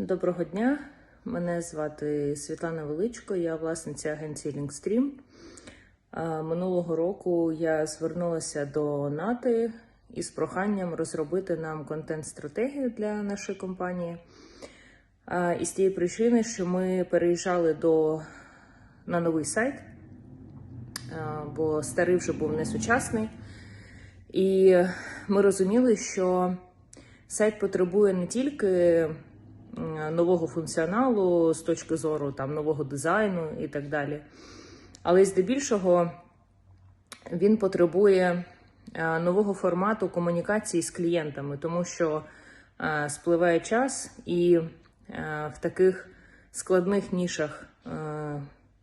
Доброго дня. Мене звати Світлана Величко, я власниця агенції Linkstream. Минулого року я звернулася до НАТИ із проханням розробити нам контент-стратегію для нашої компанії. І з тієї причини, що ми переїжджали до, на новий сайт, бо старий вже був несучасний. І ми розуміли, що сайт потребує не тільки нового функціоналу з точки зору там, нового дизайну і так далі, але здебільшого він потребує е, нового формату комунікації з клієнтами, тому що е, спливає час, і е, в таких складних нішах,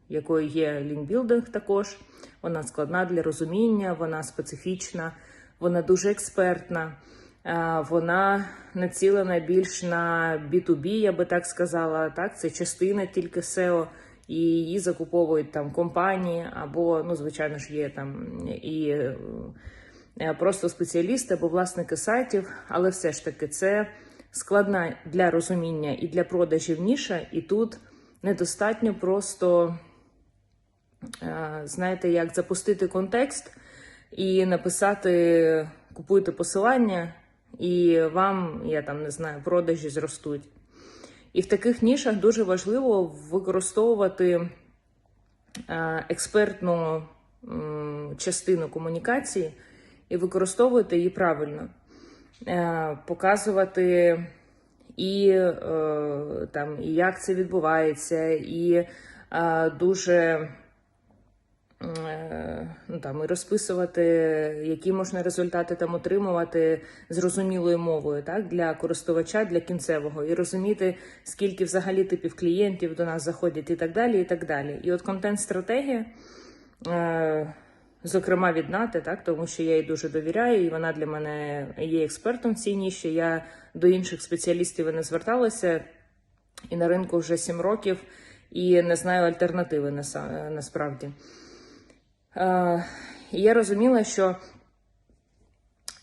якою є лінкбілдинг також, вона складна для розуміння, вона специфічна, вона дуже експертна. Е, Вона націлена більш на B2B, я би так сказала. Так, це частина тільки SEO, і її закуповують там компанії, або, ну, звичайно ж, є там і е, просто спеціалісти або власники сайтів, але все ж таки це складна для розуміння і для продажів ніша, і тут недостатньо просто, е, знаєте, як запустити контекст і написати купуйте посилання, і вам, я там не знаю, продажі зростуть. І в таких нішах дуже важливо використовувати е, експертну частину комунікації і використовувати її правильно, Е, показувати і, е, там, і як це відбувається, і дуже ну, там, і розписувати, які можна результати там отримувати зрозумілою мовою так, для користувача, для кінцевого, і розуміти, скільки взагалі типів клієнтів до нас заходять, і так далі. І так далі. І от контент-стратегія, е, зокрема від нати, так, тому що я їй дуже довіряю, і вона для мене є експертом в цій ніші. Я до інших спеціалістів і не зверталася, і на ринку вже 7 років, і не знаю альтернативи насправді. Е, і я розуміла, що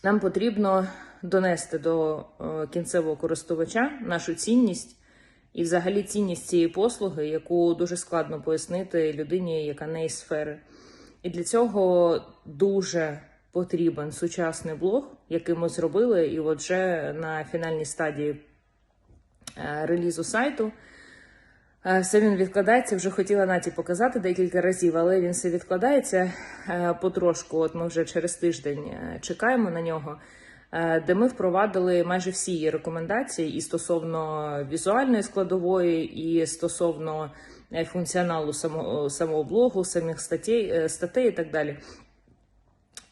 нам потрібно донести до е, кінцевого користувача нашу цінність і взагалі цінність цієї послуги, яку дуже складно пояснити людині, яка не із сфери. І для цього дуже потрібен сучасний блог, який ми зробили, і от вже на фінальній стадії е, релізу сайту. Е, Все він відкладається. Вже хотіла Наті показати декілька разів, але він все відкладається е, потрошку. От ми вже через тиждень е, чекаємо на нього, де ми впровадили майже всі її рекомендації і стосовно візуальної складової, і стосовно функціоналу самого, самого блогу, самих статей, статей і так далі.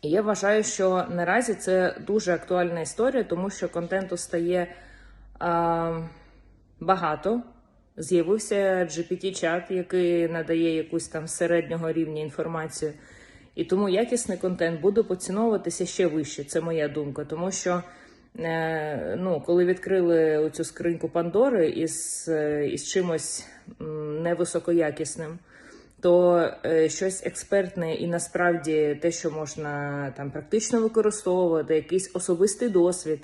І я вважаю, що наразі це дуже актуальна історія, тому що контенту стає а, багато. З'явився GPT-чат, який надає якусь там середнього рівня інформацію. І тому якісний контент буде поціновуватися ще вище. Це моя думка. Тому що е, ну, коли відкрили цю скриньку Пандори із, е, із чимось невисокоякісним, то е, щось експертне і насправді те, що можна там практично використовувати, якийсь особистий досвід,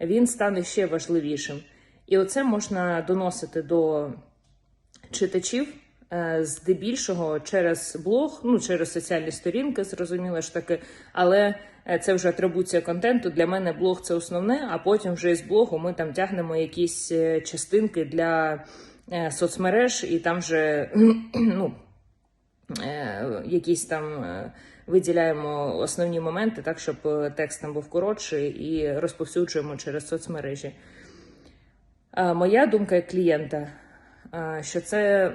він стане ще важливішим. І оце можна доносити до читачів е, здебільшого через блог, ну через соціальні сторінки, зрозуміло ж таки, але е, це вже атрибуція контенту. Для мене блог це основне, а потім вже із блогу ми там тягнемо якісь е, частинки для соцмереж, і там вже ну, якісь там. Виділяємо основні моменти, так щоб текст там був коротший, і розповсюджуємо через соцмережі. Моя думка як клієнта, що це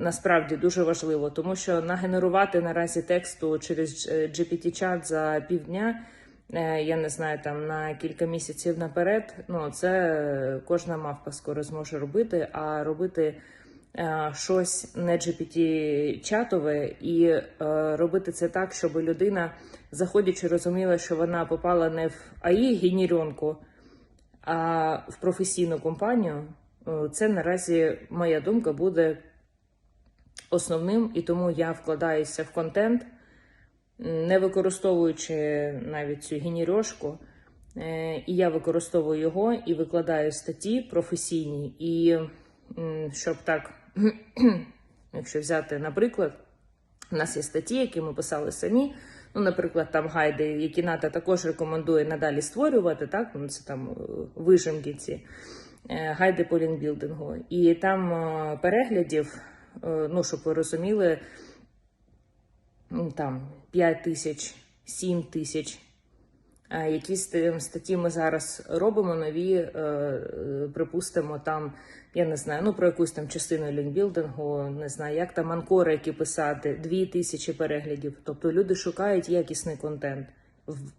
насправді дуже важливо, тому що нагенерувати наразі тексту через е, GPT-чат за півдня, е, я не знаю, там на кілька місяців наперед, ну це кожна мавпа скоро зможе робити, а робити е, щось не GPT-чатове і робити це так, щоб людина, заходячи, розуміла, що вона попала не в АІ генеренку, а в професійну компанію, е, це наразі моя думка буде основним, і тому я вкладаюся в контент, не використовуючи навіть цю генерьошку, Е, І я використовую його і викладаю статті професійні. І щоб так, якщо взяти, наприклад, у нас є статті, які ми писали самі. Ну, наприклад, там гайди, які НАТО також рекомендує надалі створювати, так? Ну, це там е, вижимки ці е, гайди по лінбілдингу. І там е, переглядів, ну, щоб ви розуміли, там 5 тисяч, 7 тисяч. Е, Якісь статті ми зараз робимо нові, е, е, припустимо, там, я не знаю, ну про якусь там частину лінкбілдингу, не знаю, як там анкори, які писати, дві тисячі переглядів. Тобто люди шукають якісний контент.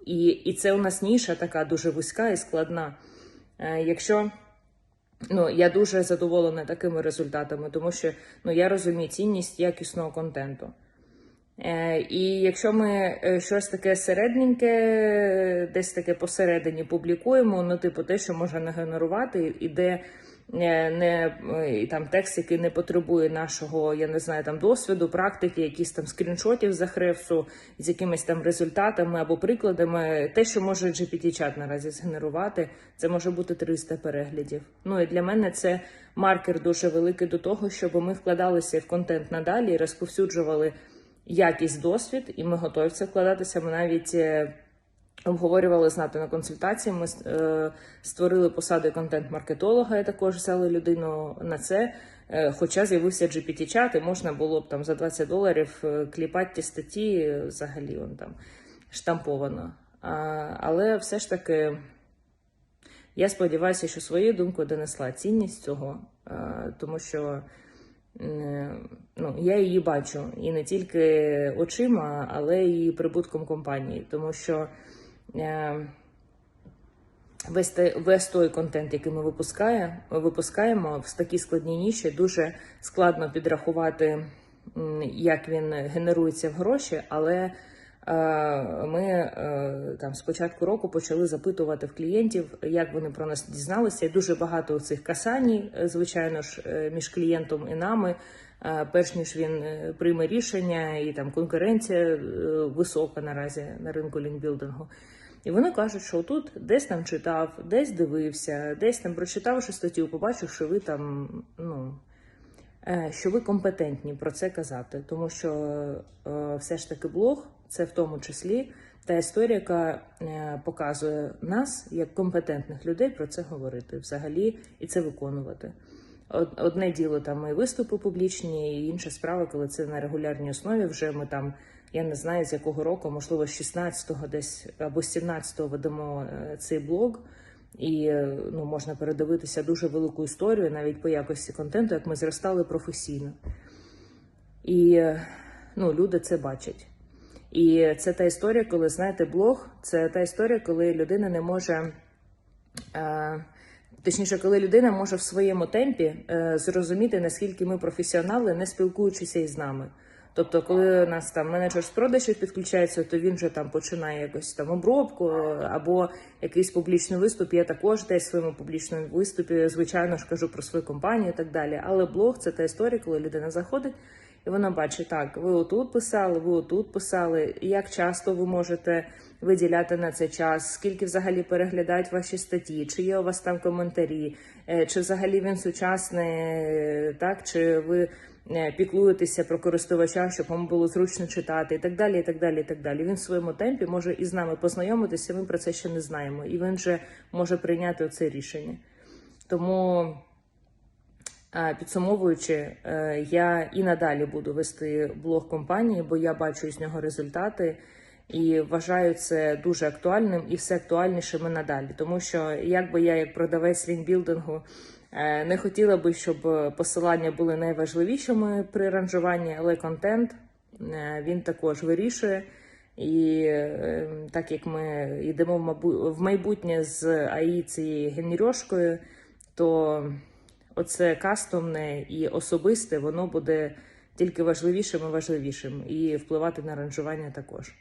І, і це у нас ніша така дуже вузька і складна. Якщо Ну, я дуже задоволена такими результатами, тому що ну, я розумію цінність якісного контенту. Е, і якщо ми е, щось таке середненьке, десь таке посередині публікуємо, ну, типу, те, що може не генерувати, і де е, не і там текст, який не потребує нашого, я не знаю, там досвіду, практики, якісь там скріншотів з Ахревсу з якимись там результатами або прикладами, те, що може GPT-чат наразі згенерувати, це може бути 300 переглядів. Ну і для мене це маркер дуже великий до того, щоб ми вкладалися в контент надалі і розповсюджували якість досвід, і ми готові це вкладатися. Ми навіть е, обговорювали знати на консультації. Ми е, створили посаду контент-маркетолога. і також взяли людину на це. Е, Хоча з'явився GPT-чат, і можна було б там за 20 доларів кліпати ті статті взагалі он там штамповано. А, але все ж таки. Я сподіваюся, що своєю думкою донесла цінність цього, е, тому що ну, я її бачу. І не тільки очима, але і прибутком компанії, тому що е, весь, весь той контент, який ми випускає, випускаємо в такі складні ніші, дуже складно підрахувати, як він генерується в гроші, але е, ми е, там з початку року почали запитувати в клієнтів, як вони про нас дізналися. І дуже багато цих касань, е, звичайно ж, е, між клієнтом і нами. е, Перш ніж він е, прийме рішення, і там конкуренція е, висока наразі на ринку лінкбілдингу. І вони кажуть, що тут десь там читав, десь дивився, десь там прочитавши статтю, побачив, що ви там, ну е, що ви компетентні про це казати, тому що е, все ж таки блог це в тому числі та історія, яка е, показує нас як компетентних людей про це говорити взагалі і це виконувати. Одне діло там і виступи публічні, і інша справа, коли це на регулярній основі. Вже ми там, я не знаю з якого року, можливо, з 16-го десь або з 17-го ведемо е, цей блог. І е, ну, можна передивитися дуже велику історію, навіть по якості контенту, як ми зростали професійно. І ну, люди це бачать. І це та історія, коли знаєте, блог це та історія, коли людина не може. Е, Точніше, коли людина може в своєму темпі е, зрозуміти, наскільки ми професіонали, не спілкуючися із нами. Тобто, коли у нас там менеджер з продажів підключається, то він вже там починає якось там обробку е, або якийсь публічний виступ. Я також десь в своєму публічному виступі, звичайно ж кажу про свою компанію і так далі. Але блог це та історія, коли людина заходить і вона бачить, так, ви отут писали, ви отут писали, як часто ви можете виділяти на це час, скільки взагалі переглядають ваші статті, чи є у вас там коментарі, е, чи взагалі він сучасний, е, так, чи ви е, піклуєтеся про користувача, щоб вам було зручно читати, і так далі. і так далі, і так далі. Він в своєму темпі може із нами познайомитися, ми про це ще не знаємо, і він вже може прийняти це рішення. Тому. Підсумовуючи, е, я і надалі буду вести блог компанії, бо я бачу з нього результати і вважаю це дуже актуальним і все актуальнішими надалі. Тому що якби я, як продавець лінкбілдингу, е, не хотіла би, щоб посилання були найважливішими при ранжуванні, але контент е, він також вирішує. І так як ми йдемо в майбутнє з АІ цією генерьошкою, то оце кастомне і особисте, воно буде тільки важливішим і важливішим, і впливати на ранжування також.